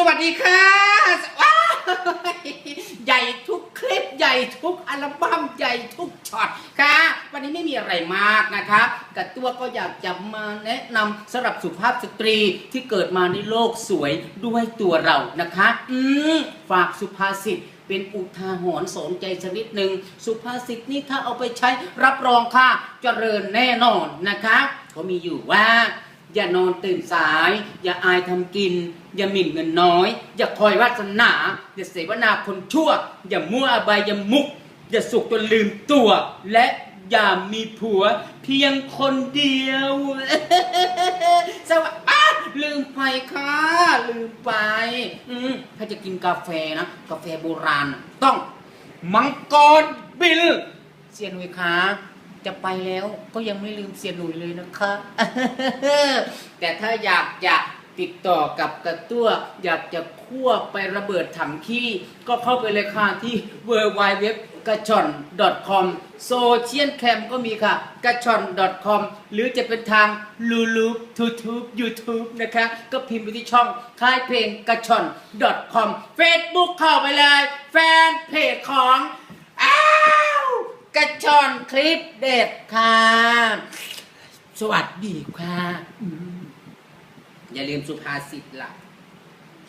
สวัสดีค่ะว้าวใหญ่ทุกคลิปใหญ่ทุกอัลบั้มใหญ่ทุกช็อตค่ะ วันนี้ไม่มีอะไรมากนะคะกับตัวก็อยากจะมาแนะนำสำหรับสุภาพสตรีที่เกิดมาในโลกสวยด้วยตัวเรานะคะ อืมฝากสุภาษิตเป็นอุทาหรณ์สอนใจสักนิดหนึ่งสุภาษิตนี้ถ้าเอาไปใช้รับรองค่ะเจริญแน่นอนนะคะเขามีอยู่ว่า อย่านอนตื่นสาย อย่าอายทำกิน อย่าหมิ่นเงินน้อย อย่าคอยวาสนา อย่าเสวนาคนชั่ว อย่ามั่วอบายอย่ามุก อย่าสุขจนลืมตัว และอย่ามีผัวเพียงคนเดียว สวัสดีอ้าลืมไปค่ะ ลืมไป อืมถ้าจะกินกาแฟนะ กาแฟโบราณน่ะต้องมังกรบิล เซียนหนุยคะ จะไปแล้วก็ยังไม่ลืมเซียนหนุยเลยนะคะ แต่ถ้าอยากจะติดต่อกับกระตั้ว อยากจะคั่วไประเบิดถังขี้ ก็เข้าไปเลยค่ะที่ w w w กระชอน .com โซเชียลแคมก็มีค่ะ กระชอน .com หรือจะเป็นทางลูลูทูทูบยูทูบนะคะ ก็พิมพ์ไปที่ช่องค่ายเพลงกระชอน .com Facebook เข้าไปเลย แฟนเพจของ กระชอนคลิปเด็ดค่ะ สวัสดีค่ะ อย่าลืมสุภาษิตล่ะ